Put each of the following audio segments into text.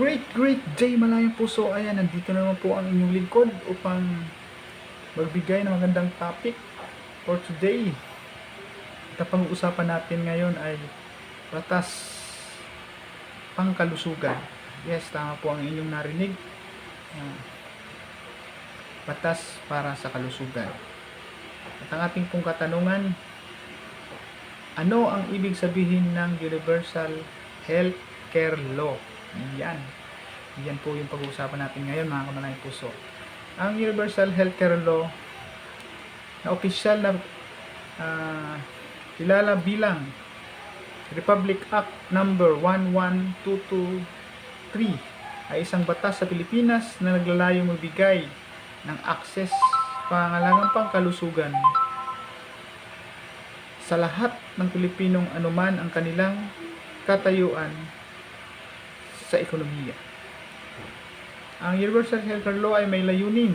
Great, great day malayang puso. Ayan, nandito naman po ang inyong lingkod upang magbigay ng magandang topic for today. Ang pag-uusapan natin ngayon ay batas pangkalusugan. Yes, tama po ang inyong narinig. Batas para sa kalusugan. At ang ating pong katanungan, ano ang ibig sabihin ng Universal Health Care Law? Yan. Yan po yung pag-uusapan natin ngayon mga kamalayang puso. Ang Universal Healthcare Law na opisyal na ah, kilala bilang Republic Act number 11223 ay isang batas sa Pilipinas na naglalayong magbigay ng access pangangalagang pangkalusugan sa lahat ng Pilipinong anuman ang kanilang katayuan sa ekonomiya. Ang Universal Healthcare Law ay may layunin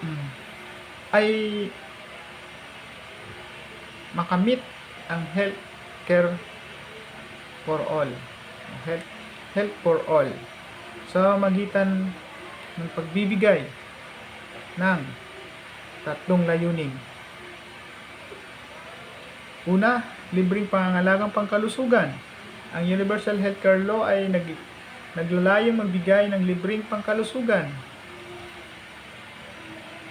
mm, ay makamit ang health care for all. Health, health for all. Sa magitan ng pagbibigay ng tatlong layunin. Una, libreng pangangalagang pangkalusugan. Ang Universal Healthcare Law ay nag, naglalayong magbigay ng libreng pangkalusugan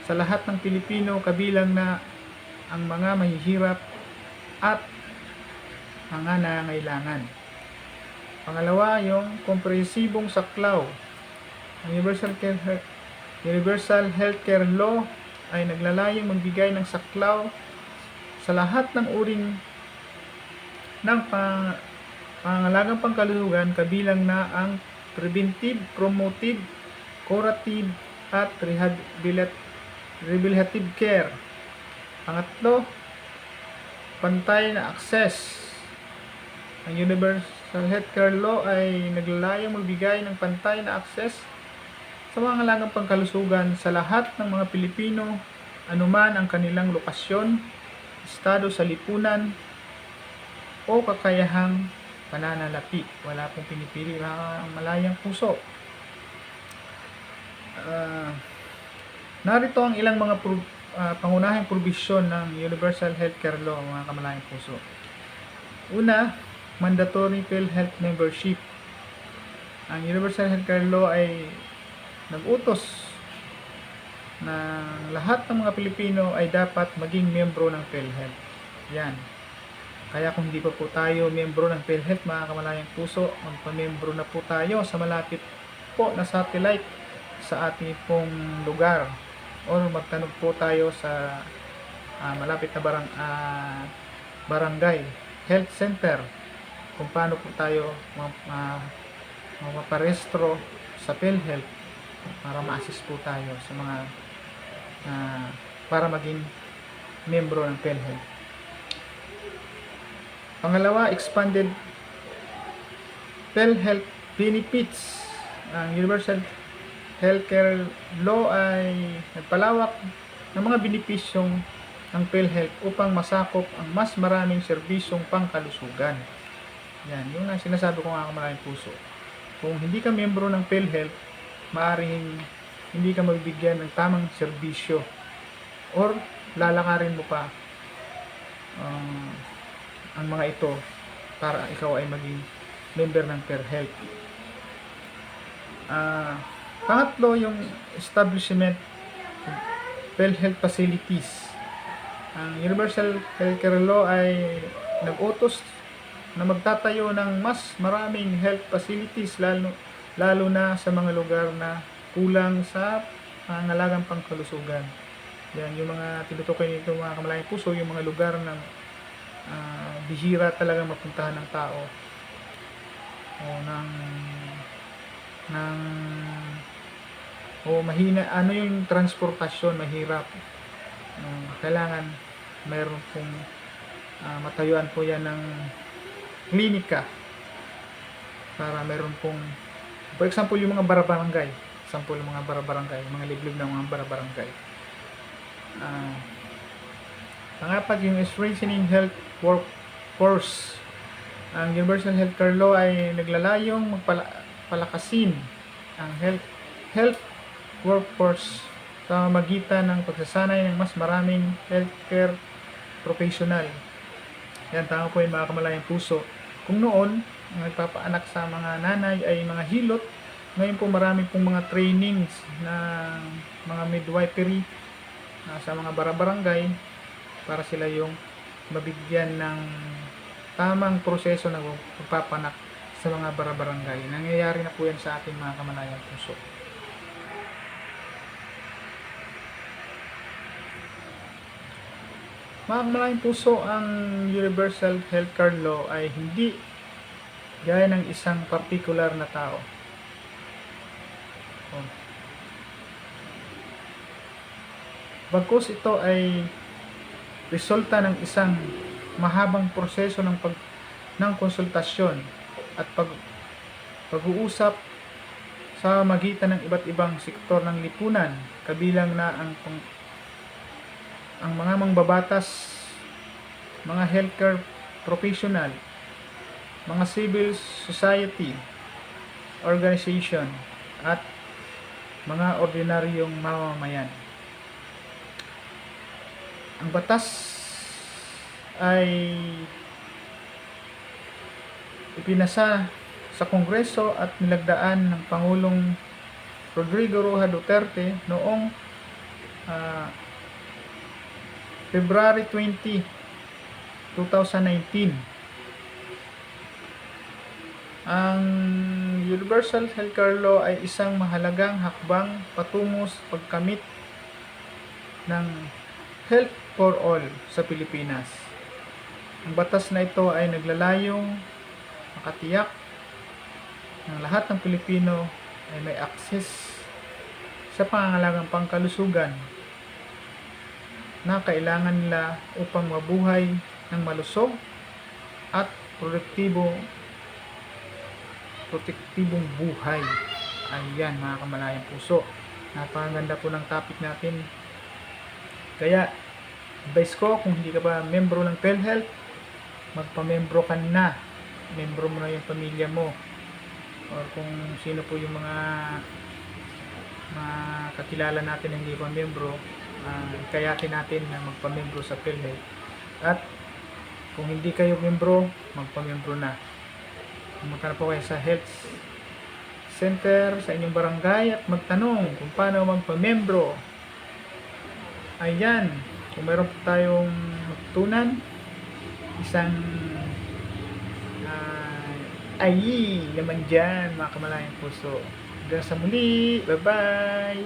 sa lahat ng Pilipino kabilang na ang mga mahihirap at mga nangangailangan. Pangalawa, yung komprehensibong saklaw. Ang Universal, Care, Universal Healthcare Law ay naglalayong magbigay ng saklaw sa lahat ng uring ng pang, pangangalagang pangkalusugan kabilang na ang preventive, promotive, curative at rehabilit, rehabilitative care. Pangatlo, pantay na access. Ang Universal Healthcare Law ay naglalayong magbigay ng pantay na access sa mga ngalagang pangkalusugan sa lahat ng mga Pilipino anuman ang kanilang lokasyon, estado sa lipunan, o kakayahang pananalapi. Wala pong pinipili mga malayang puso. Ah, narito ang ilang mga pro, ah, pangunahing probisyon ng Universal Healthcare Law, mga kamalayang puso. Una, mandatory PhilHealth membership. Ang Universal Healthcare Law ay nag-utos na lahat ng mga Pilipino ay dapat maging membro ng PhilHealth. Yan. Kaya kung hindi pa po tayo membro ng PhilHealth, mga kamalayang puso, magpamembro na po tayo sa malapit po na satellite sa ating pong lugar. Or magtanong po tayo sa ah, malapit na barang, ah, barangay, health center, kung paano po tayo ma- mapaparestro sa PhilHealth para ma-assist po tayo sa mga ah, para maging membro ng PhilHealth. Pangalawa, expanded PhilHealth benefits. Ang Universal Healthcare Law ay nagpalawak ng mga benepisyong ng PhilHealth upang masakop ang mas maraming serbisyong pangkalusugan. Yan, yung nga sinasabi ko nga maraming puso. Kung hindi ka membro ng PhilHealth, maaaring hindi ka magbigyan ng tamang serbisyo or lalakarin mo pa um, ang mga ito para ikaw ay maging member ng PhilHealth. Ah, pangatlo yung establishment PhilHealth facilities. Ang Universal Healthcare Law ay nag-utos na magtatayo ng mas maraming health facilities lalo lalo na sa mga lugar na kulang sa pangangalagang pangkalusugan. Yan, yung mga tinutukoy nito mga kamalayang puso, yung mga lugar na ah, bihira talaga mapuntahan ng tao. O ng ng o mahina ano yung transportasyon mahirap. Ah, kailangan mayroon pong ah, matayuan po yan ng klinika para mayroon pong for example yung mga barabarangay. Example yung mga barabarangay mga liblib ng mga barabarangay. Ah Pangapat, yung strengthening health workforce. Ang Universal Healthcare Law ay naglalayong magpalakasin ang health, health workforce sa magitan ng pagsasanay ng mas maraming healthcare professional. Yan, tama po yung mga kamalayang puso. Kung noon, ang nagpapaanak sa mga nanay ay mga hilot, ngayon po marami pong mga trainings ng mga midwifery ah, sa mga barabarangay para sila yung mabigyan ng tamang proseso ng pagpapanak sa mga barabarangay. Nangyayari na po yan sa ating mga kamalayang puso. Mga kamalayang puso, ang Universal Healthcare Law ay hindi gaya ng isang particular na tao. Oh. Bagkus ito ay resulta ng isang mahabang proseso ng pag ng konsultasyon at pag pag-uusap sa magitan ng iba't ibang sektor ng lipunan kabilang na ang ang mga mangbabatas, mga healthcare professional, mga civil society organization at mga ordinaryong mamamayan. Ang batas ay ipinasa sa Kongreso at nilagdaan ng Pangulong Rodrigo Roa Duterte noong ah, February 20, 2019. Ang Universal Healthcare Law ay isang mahalagang hakbang patungo sa pagkamit ng health for all sa Pilipinas. Ang batas na ito ay naglalayong makatiyak ng lahat ng Pilipino ay may access sa pangangalagang pangkalusugan na kailangan nila upang mabuhay ng malusog at produktibo protektibong buhay. Ayan mga kamalayang puso. Napakaganda po ng topic natin. Kaya, advice ko kung hindi ka pa membro ng PhilHealth, magpamembro ka na. Membro mo na yung pamilya mo. Or kung sino po yung mga mga kakilala natin na hindi pa membro, uh, kayatin natin na magpamembro sa PhilHealth. At kung hindi kayo membro, magpamembro na. Pumunta na po kayo sa health center sa inyong barangay at magtanong kung paano magpamembro. Ayan, kung meron po tayong matutunan, isang uh, ayi naman dyan mga kamalayang puso. Hanggang sa muli, bye bye!